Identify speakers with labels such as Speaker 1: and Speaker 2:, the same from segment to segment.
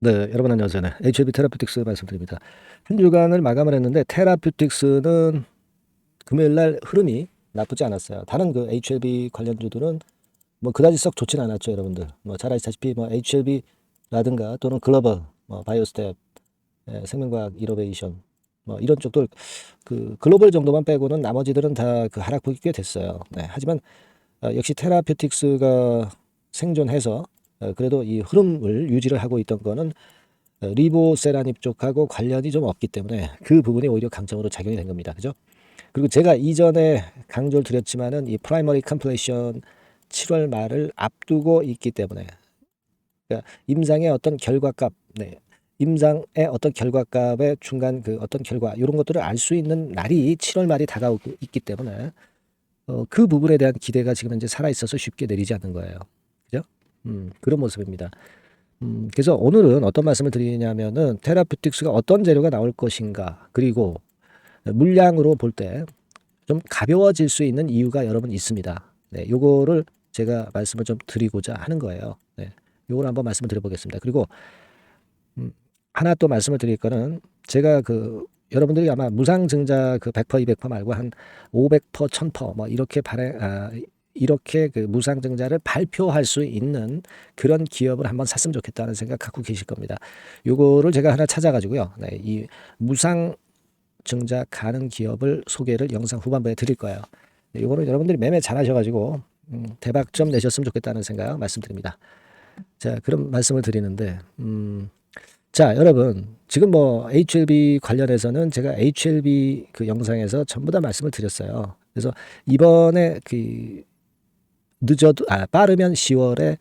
Speaker 1: 네, 여러분 안녕하세요. 네, HLB 테라피틱스 말씀드립니다. 한 주간을 마감을 했는데 테라피틱스는 금요일 날 흐름이 나쁘지 않았어요. 다른 그 HLB 관련주들은 뭐 그다지 썩 좋진 않았죠, 여러분들. 뭐 잘 아시다시피 뭐 HLB라든가 또는 글로벌, 뭐 바이오스텝, 예, 생명과학 이노베이션 뭐 이런 쪽들 그 글로벌 정도만 빼고는 나머지들은 다 그 하락폭이 꽤 됐어요. 네, 하지만 어, 역시 테라피틱스가 생존해서 어, 그래도 이 흐름을 유지를 하고 있던 거는 어, 리보세라닙 쪽하고 관련이 좀 없기 때문에 그 부분이 오히려 강점으로 작용이 된 겁니다. 그죠? 그리고 제가 이전에 강조를 드렸지만은 이 프라이머리 컴플레이션 7월 말을 앞두고 있기 때문에 그러니까 임상의 어떤 결과값, 네. 임상의 어떤 결과값의 중간 그 어떤 결과 이런 것들을 알 수 있는 날이 7월 말이 다가오고 있기 때문에 어, 그 부분에 대한 기대가 지금 현재 살아 있어서 쉽게 내리지 않는 거예요. 음, 그런 모습입니다. 음, 그래서 오늘은 어떤 말씀을 드리냐면은 테라피틱스가 어떤 재료가 나올 것인가 그리고 물량으로 볼 때 좀 가벼워질 수 있는 이유가 여러분 있습니다. 네, 요거를 제가 말씀을 좀 드리고자 하는 거예요. 네, 요걸 한번 말씀을 드려보겠습니다. 그리고 음, 하나 또 말씀을 드릴 거는 제가 그 여러분들이 아마 무상증자 그 100% 200% 말고 한 500% 1000%뭐 이렇게 발행 아, 이렇게 그 무상증자를 발표할 수 있는 그런 기업을 한번 샀으면 좋겠다는 생각 갖고 계실 겁니다. 요거를 제가 하나 찾아가지고요. 네, 이 무상증자 가능 기업을 소개를 영상 후반부에 드릴 거예요. 네, 요거를 여러분들이 매매 잘 하셔가지고 음, 대박 좀 내셨으면 좋겠다는 생각 말씀드립니다. 자, 그런 말씀을 드리는데, 음, 자, 여러분, 지금 뭐 HLB 관련해서는 제가 HLB 그 영상에서 전부 다 말씀을 드렸어요. 그래서 이번에 그 늦어도 아 빠르면 10월에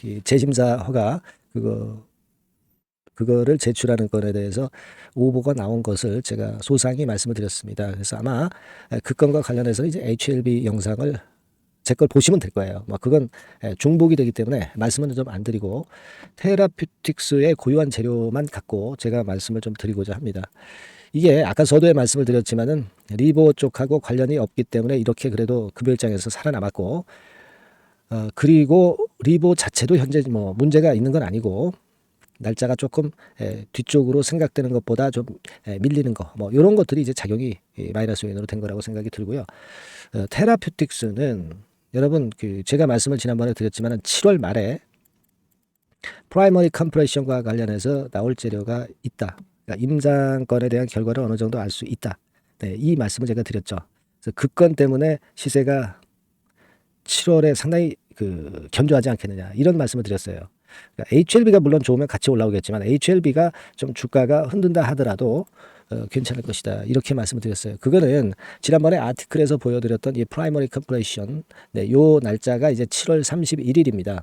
Speaker 1: 그 재심사 허가 그거 그거를 제출하는 건에 대해서 오보가 나온 것을 제가 소상히 말씀을 드렸습니다. 그래서 아마 그 건과 관련해서 이제 HLB 영상을 제 걸 보시면 될 거예요. 뭐 그건 예, 중복이 되기 때문에 말씀은 좀 안 드리고 테라피틱스의 고유한 재료만 갖고 제가 말씀을 좀 드리고자 합니다. 이게 아까 서두에 말씀을 드렸지만은 리보 쪽하고 관련이 없기 때문에 이렇게 그래도 급여일장에서 살아남았고 어, 그리고 리보 자체도 현재 뭐 문제가 있는 건 아니고 날짜가 조금 에, 뒤쪽으로 생각되는 것보다 좀 에, 밀리는 거, 뭐 이런 것들이 이제 작용이 이, 마이너스 요인으로 된 거라고 생각이 들고요. 어, 테라퓨틱스는 여러분 그 제가 말씀을 지난번에 드렸지만은 7월 말에 프라이머리 컴프레션과 관련해서 나올 재료가 있다. 그러니까 임상권에 대한 결과를 어느 정도 알 수 있다. 네, 이 말씀을 제가 드렸죠. 그래서 그 건 때문에 시세가 7월에 상당히 그 견조하지 않겠느냐 이런 말씀을 드렸어요. 그러니까 HLB가 물론 좋으면 같이 올라오겠지만 HLB가 좀 주가가 흔든다 하더라도 어, 괜찮을 것이다 이렇게 말씀을 드렸어요. 그거는 지난번에 아티클에서 보여드렸던 이 프라이머리 컴플레이션 네, 요 날짜가 이제 7월 31일입니다.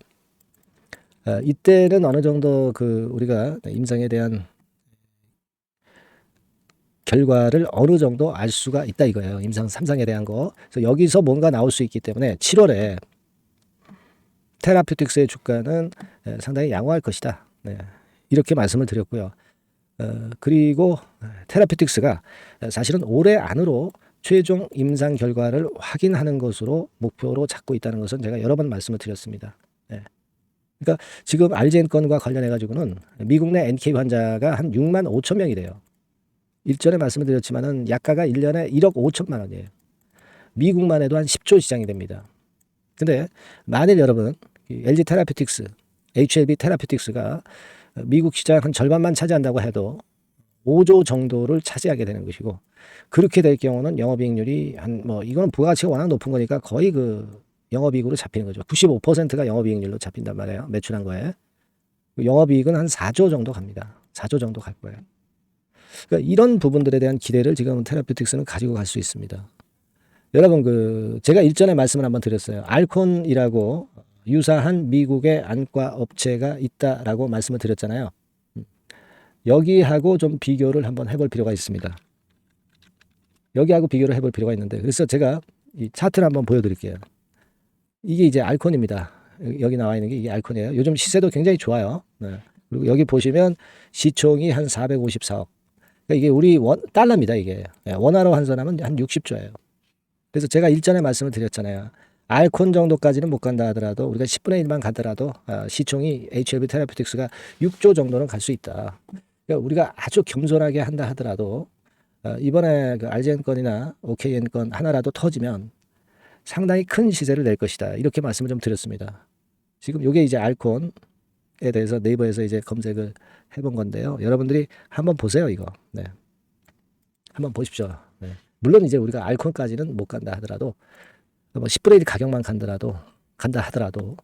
Speaker 1: 어, 이때는 어느 정도 그 우리가 임상에 대한 결과를 어느 정도 알 수가 있다 이거예요. 임상 3상에 대한 거. 그래서 여기서 뭔가 나올 수 있기 때문에 7월에 테라피틱스의 주가는 에, 상당히 양호할 것이다. 네. 이렇게 말씀을 드렸고요. 어, 그리고 테라피틱스가 사실은 올해 안으로 최종 임상 결과를 확인하는 것으로 목표로 잡고 있다는 것은 제가 여러 번 말씀을 드렸습니다. 네. 그러니까 지금 알젠 건과 관련해 가지고는 미국 내 NK 환자가 한 6만 5천 명이 돼요. 일전에 말씀을 드렸지만은 약가가 1년에 1억 5천만 원이에요. 미국만 해도 한 10조 시장이 됩니다. 근데 만일 여러분 이 LG 테라피틱스, HLB 테라피틱스가 미국 시장 한 절반만 차지한다고 해도 5조 정도를 차지하게 되는 것이고 그렇게 될 경우는 영업이익률이 한 뭐 이거는 부가가치가 워낙 높은 거니까 거의 그 영업이익으로 잡히는 거죠. 95%가 영업이익률로 잡힌단 말이에요. 매출한 거에. 영업이익은 한 4조 정도 갑니다. 4조 정도 갈 거예요. 그러니까 이런 부분들에 대한 기대를 지금 테라피틱스는 가지고 갈 수 있습니다. 여러분 그 제가 일전에 말씀을 한번 드렸어요. 알콘이라고 유사한 미국의 안과 업체가 있다라고 말씀을 드렸잖아요. 여기하고 좀 비교를 한번 해볼 필요가 있습니다. 여기하고 비교를 해볼 필요가 있는데 그래서 제가 이 차트를 한번 보여드릴게요. 이게 이제 알콘입니다. 여기 나와 있는 게 이게 알콘이에요. 요즘 시세도 굉장히 좋아요. 네. 그리고 여기 보시면 시총이 한 454억. 그러니까 이게 우리 원, 달러입니다. 이게 예, 원화로 환산하면 한 60조예요. 그래서 제가 일전에 말씀을 드렸잖아요. 알콘 정도까지는 못 간다 하더라도 우리가 10분의 1만 가더라도 아, 시총이 HLB 테라피틱스가 6조 정도는 갈 수 있다. 그러니까 우리가 아주 겸손하게 한다 하더라도 어, 이번에 그 RGN 건이나 OKN 건 하나라도 터지면 상당히 큰 시세를 낼 것이다. 이렇게 말씀을 좀 드렸습니다. 지금 이게 이제 알콘에 대해서 네이버에서 이제 검색을 해본 건데요. 여러분들이 한번 보세요, 이거. 네. 한번 보십시오. 네. 물론 이제 우리가 알콘까지는 못 간다 하더라도 뭐 10분의 1 가격만 간더라도 간다 하더라도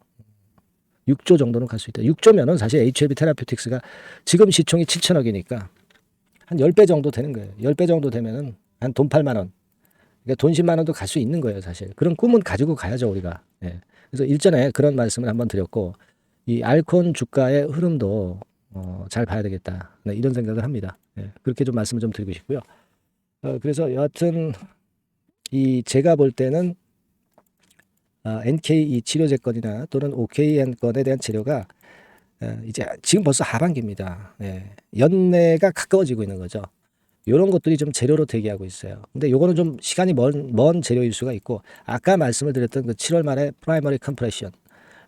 Speaker 1: 6조 정도는 갈 수 있다. 6조면은 사실 HLB 테라피틱스가 지금 시총이 7천억이니까 한 10배 정도 되는 거예요. 10배 정도 되면은 한 돈 8만 원. 그러니까 돈 10만 원도 갈 수 있는 거예요, 사실. 그런 꿈은 가지고 가야죠, 우리가. 예. 그래서 일전에 그런 말씀을 한번 드렸고 이 알콘 주가의 흐름도 어, 잘 봐야 되겠다. 네, 이런 생각을 합니다. 예. 그렇게 좀 말씀을 좀 드리고 싶고요. 어, 그래서 여하튼 이 제가 볼 때는 아, NK 이 치료제 건이나 또는 OKN 건에 대한 재료가 어, 이제 지금 벌써 하반기입니다. 예. 연내가 가까워지고 있는 거죠. 이런 것들이 좀 재료로 대기하고 있어요. 근데 요거는 좀 시간이 먼, 먼 재료일 수가 있고 아까 말씀을 드렸던 그 7월 말에 프라이머리 컴프레션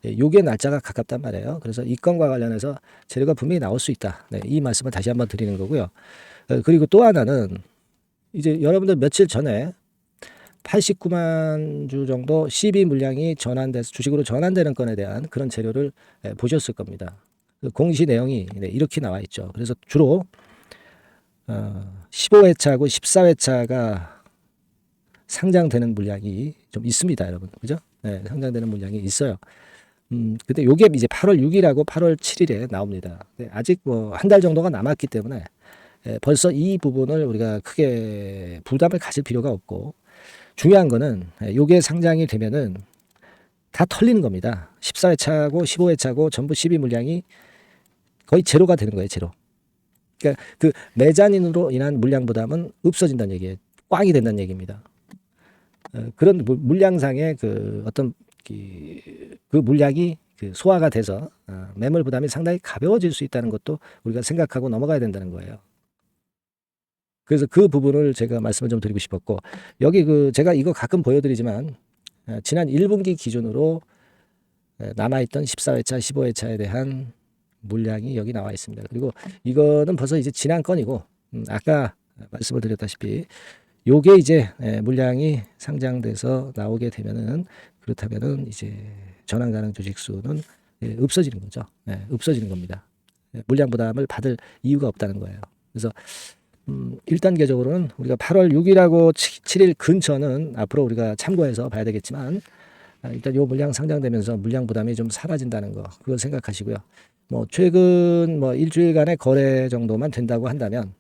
Speaker 1: 예, 요게 날짜가 가깝단 말이에요. 그래서 이 건과 관련해서 재료가 분명히 나올 수 있다. 네, 이 말씀을 다시 한번 드리는 거고요. 어, 그리고 또 하나는 이제 여러분들 며칠 전에 89만 주 정도 CB 물량이 전환돼서 주식으로 전환되는 건에 대한 그런 재료를 예, 보셨을 겁니다. 그 공시 내용이 네, 이렇게 나와 있죠. 그래서 주로 어, 15회차하고 14회차가 상장되는 물량이 좀 있습니다, 여러분. 그죠? 네, 상장되는 물량이 있어요. 음, 근데 요게 이제 8월 6일하고 8월 7일에 나옵니다. 네, 아직 뭐 한 달 정도가 남았기 때문에 예, 벌써 이 부분을 우리가 크게 부담을 가질 필요가 없고 중요한 거는 예, 요게 상장이 되면은 다 털리는 겁니다. 14회차고 15회차고 전부 12 물량이 거의 제로가 되는 거예요, 제로. 그러니까 그 매장인으로 인한 물량 부담은 없어진다는 얘기예요. 꽝이 된다는 얘기입니다. 어, 그런 물- 물량상의 그 어떤 그, 그 물량이 그 소화가 돼서 어, 매물 부담이 상당히 가벼워질 수 있다는 것도 우리가 생각하고 넘어가야 된다는 거예요. 그래서 그 부분을 제가 말씀을 좀 드리고 싶었고 여기 그 제가 이거 가끔 보여드리지만 어, 지난 1분기 기준으로 에, 남아있던 14회차, 15회차에 대한 물량이 여기 나와 있습니다. 그리고 이거는 벌써 이제 지난 건이고 음, 아까 말씀을 드렸다시피 요게 이제 에, 물량이 상장돼서 나오게 되면은 그렇다면은 이제 전환 가능 주식 수는 예, 없어지는 거죠. 예, 없어지는 겁니다. 예, 물량 부담을 받을 이유가 없다는 거예요. 그래서 음, 1단계적으로는 우리가 8월 6일하고 7일 근처는 앞으로 우리가 참고해서 봐야 되겠지만 아, 일단 요 물량 상장되면서 물량 부담이 좀 사라진다는 거 그걸 생각하시고요. 뭐 최근 뭐 일주일간의 거래 정도만 된다고 한다면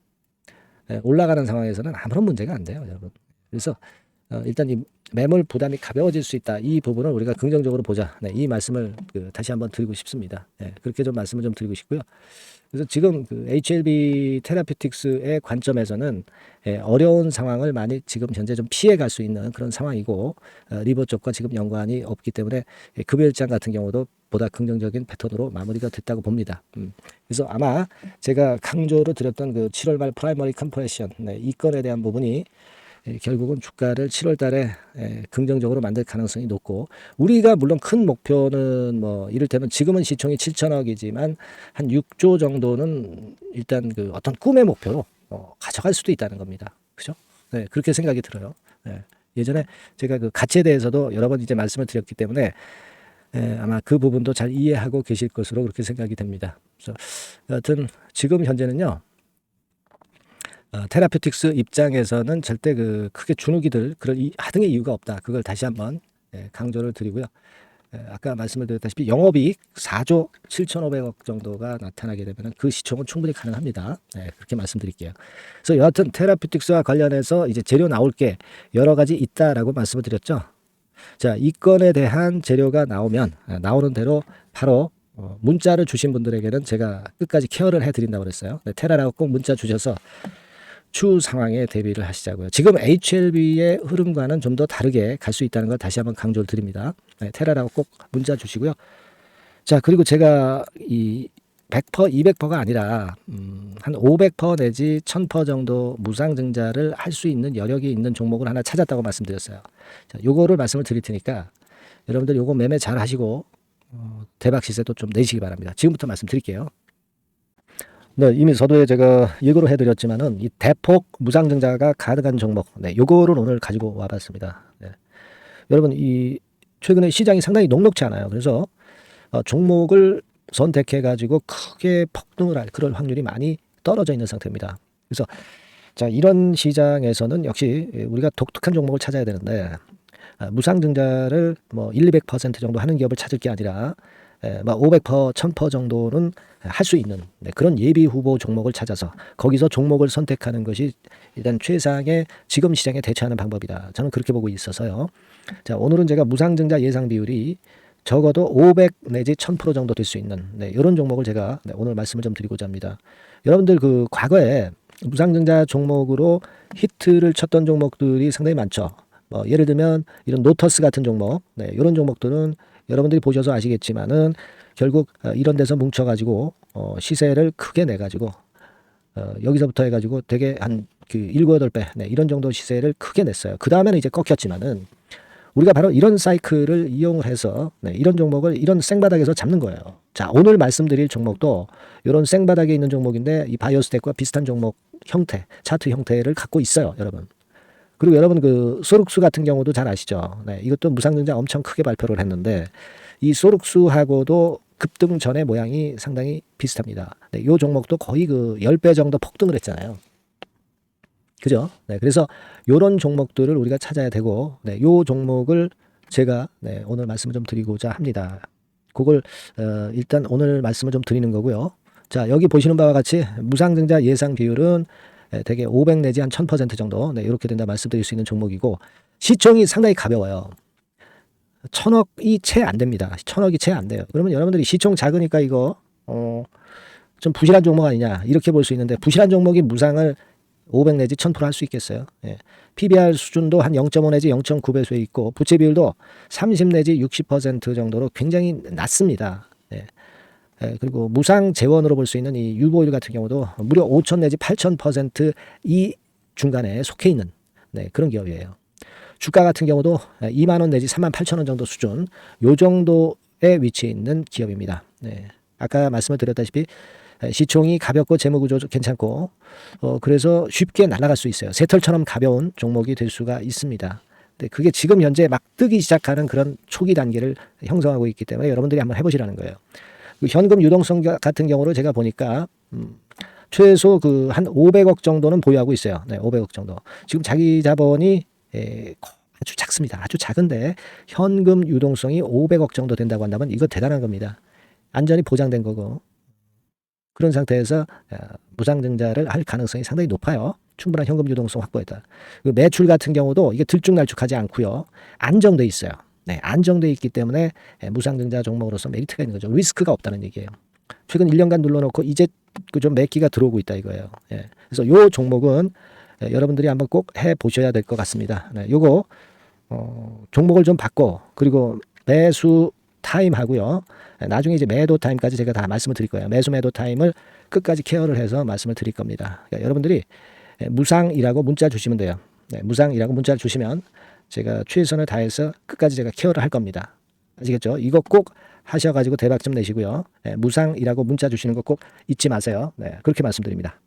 Speaker 1: 예, 올라가는 상황에서는 아무런 문제가 안 돼요, 여러분. 그래서 어, 일단 이 매물 부담이 가벼워질 수 있다. 이 부분을 우리가 긍정적으로 보자. 네, 이 말씀을 그 다시 한번 드리고 싶습니다. 예, 그렇게 좀 말씀을 좀 드리고 싶고요. 그래서 지금 그 HLB 테라피틱스의 관점에서는 예, 어려운 상황을 많이 지금 현재 좀 피해 갈 수 있는 그런 상황이고 어, 리버 쪽과 지금 연관이 없기 때문에 예, 급여일장 같은 경우도 보다 긍정적인 패턴으로 마무리가 됐다고 봅니다. 음. 그래서 아마 제가 강조로 드렸던 그 7월 말 프라이머리 컴프레션 네, 이 건에 대한 부분이 예, 결국은 주가를 7월 달에 예, 긍정적으로 만들 가능성이 높고 우리가 물론 큰 목표는 뭐 이를테면 지금은 시총이 7천억이지만 한 6조 정도는 일단 그 어떤 꿈의 목표로 어, 가져갈 수도 있다는 겁니다. 그죠? 네, 그렇게 생각이 들어요. 네. 예전에 제가 그 가치에 대해서도 여러 번 이제 말씀을 드렸기 때문에 예, 아마 그 부분도 잘 이해하고 계실 것으로 그렇게 생각이 됩니다. 그래서 여하튼 지금 현재는요. 어, 테라피틱스 입장에서는 절대 그 크게 주눅이들 이, 하등의 이유가 없다. 그걸 다시 한번 예, 강조를 드리고요. 예, 아까 말씀을 드렸다시피 영업이익 4조 7,500억 정도가 나타나게 되면 그 시총은 충분히 가능합니다. 예, 그렇게 말씀드릴게요. 그래서 여하튼 테라피틱스와 관련해서 이제 재료 나올 게 여러 가지 있다라고 말씀을 드렸죠. 자, 이 건에 대한 재료가 나오면 아, 나오는 대로 바로 어, 문자를 주신 분들에게는 제가 끝까지 케어를 해드린다고 그랬어요. 네, 테라라고 꼭 문자 주셔서 추후 상황에 대비를 하시자고요. 지금 HLB의 흐름과는 좀 더 다르게 갈 수 있다는 걸 다시 한번 강조를 드립니다. 네, 테라라고 꼭 문자 주시고요. 자, 그리고 제가 이 100%, 200%가 아니라 음, 한 500% 내지 1000% 정도 무상 증자를 할 수 있는 여력이 있는 종목을 하나 찾았다고 말씀드렸어요. 자, 요거를 말씀을 드릴 테니까 여러분들 요거 매매 잘 하시고 어, 대박 시세도 좀 내시기 바랍니다. 지금부터 말씀드릴게요. 네, 이미 서두에 제가 예고를 해드렸지만은 이 대폭 무상증자가 가득한 종목, 네, 요거를 오늘 가지고 와봤습니다. 네. 여러분 이 최근에 시장이 상당히 녹록지 않아요. 그래서 어, 종목을 선택해 가지고 크게 폭등을 할 그럴 확률이 많이 떨어져 있는 상태입니다. 그래서 자 이런 시장에서는 역시 우리가 독특한 종목을 찾아야 되는데 아, 무상증자를 뭐 1, 200% 정도 하는 기업을 찾을 게 아니라 에, 뭐 500%, 1000% 정도는 할 수 있는 네, 그런 예비 후보 종목을 찾아서 거기서 종목을 선택하는 것이 일단 최상의 지금 시장에 대처하는 방법이다. 저는 그렇게 보고 있어서요. 자, 오늘은 제가 무상증자 예상 비율이 적어도 500 내지 1000% 정도 될 수 있는 네, 이런 종목을 제가 네, 오늘 말씀을 좀 드리고자 합니다. 여러분들 그 과거에 무상증자 종목으로 히트를 쳤던 종목들이 상당히 많죠. 뭐 예를 들면 이런 노터스 같은 종목, 네, 이런 종목들은 여러분들이 보셔서 아시겠지만은 결국 어, 이런 데서 뭉쳐가지고 어, 시세를 크게 내가지고 어, 여기서부터 해가지고 되게 한그 일곱 여덟 배 네, 이런 정도 시세를 크게 냈어요. 그 다음에는 이제 꺾였지만은 우리가 바로 이런 사이클을 이용을 해서 네, 이런 종목을 이런 생바닥에서 잡는 거예요. 자 오늘 말씀드릴 종목도 이런 생바닥에 있는 종목인데 이 바이오스텍과 비슷한 종목 형태, 차트 형태를 갖고 있어요, 여러분. 그리고 여러분 그 소룩수 같은 경우도 잘 아시죠? 네, 이것도 무상증자 엄청 크게 발표를 했는데 이 소룩수하고도 급등 전의 모양이 상당히 비슷합니다. 네, 이 종목도 거의 그 10배 정도 폭등을 했잖아요. 그죠? 네, 그래서 요런 종목들을 우리가 찾아야 되고, 네, 요 종목을 제가 네, 오늘 말씀을 좀 드리고자 합니다. 그걸 어, 일단 오늘 말씀을 좀 드리는 거고요. 자, 여기 보시는 바와 같이 무상증자 예상 비율은 예, 대개 500 내지 한 1000% 정도 네, 이렇게 된다 말씀드릴 수 있는 종목이고 시총이 상당히 가벼워요. 천억이 채 안 됩니다. 천억이 채 안 돼요. 그러면 여러분들이 시총 작으니까 이거 어, 좀 부실한 종목 아니냐 이렇게 볼 수 있는데 부실한 종목이 무상을 500 내지 1000%할 수 있겠어요. 예. PBR 수준도 한 0.5 내지 0.9배수에 있고 부채 비율도 30 내지 60% 정도로 굉장히 낮습니다. 예. 예, 그리고 무상 재원으로 볼 수 있는 이 유보율 같은 경우도 무려 5천 내지 8천 퍼센트 이 중간에 속해 있는 네, 그런 기업이에요. 주가 같은 경우도 2만 원 내지 3만 8천 원 정도 수준 요 정도에 위치해 있는 기업입니다. 네. 아까 말씀을 드렸다시피 시총이 가볍고 재무 구조 괜찮고 어, 그래서 쉽게 날아갈 수 있어요. 새털처럼 가벼운 종목이 될 수가 있습니다. 근데 그게 지금 현재 막 뜨기 시작하는 그런 초기 단계를 형성하고 있기 때문에 여러분들이 한번 해보시라는 거예요. 그 현금 유동성 같은 경우로 제가 보니까 음, 최소 그 한 500억 정도는 보유하고 있어요. 네, 500억 정도. 지금 자기 자본이 에, 아주 작습니다. 아주 작은데 현금 유동성이 500억 정도 된다고 한다면 이거 대단한 겁니다. 안전이 보장된 거고 그런 상태에서 어, 무상증자를 할 가능성이 상당히 높아요. 충분한 현금 유동성 확보했다. 그 매출 같은 경우도 이게 들쭉날쭉하지 않고요. 안정돼 있어요. 네, 안정돼 있기 때문에 예, 무상증자 종목으로서 메리트가 있는 거죠. 리스크가 없다는 얘기예요. 최근 1년간 눌러놓고 이제 그좀 매기가 들어오고 있다 이거예요. 예. 그래서 요 종목은 예, 여러분들이 한번 꼭 해 보셔야 될 것 같습니다. 네, 요거 어, 종목을 좀 바꿔 그리고 매수 타임 하고요. 예, 나중에 이제 매도 타임까지 제가 다 말씀을 드릴 거예요. 매수 매도 타임을 끝까지 케어를 해서 말씀을 드릴 겁니다. 그러니까 여러분들이 예, 무상이라고 문자 주시면 돼요. 네, 무상이라고 문자를 주시면 제가 최선을 다해서 끝까지 제가 케어를 할 겁니다. 아시겠죠? 이거 꼭 하셔가지고 대박 좀 내시고요. 네, 무상이라고 문자 주시는 거 꼭 잊지 마세요. 네, 그렇게 말씀드립니다.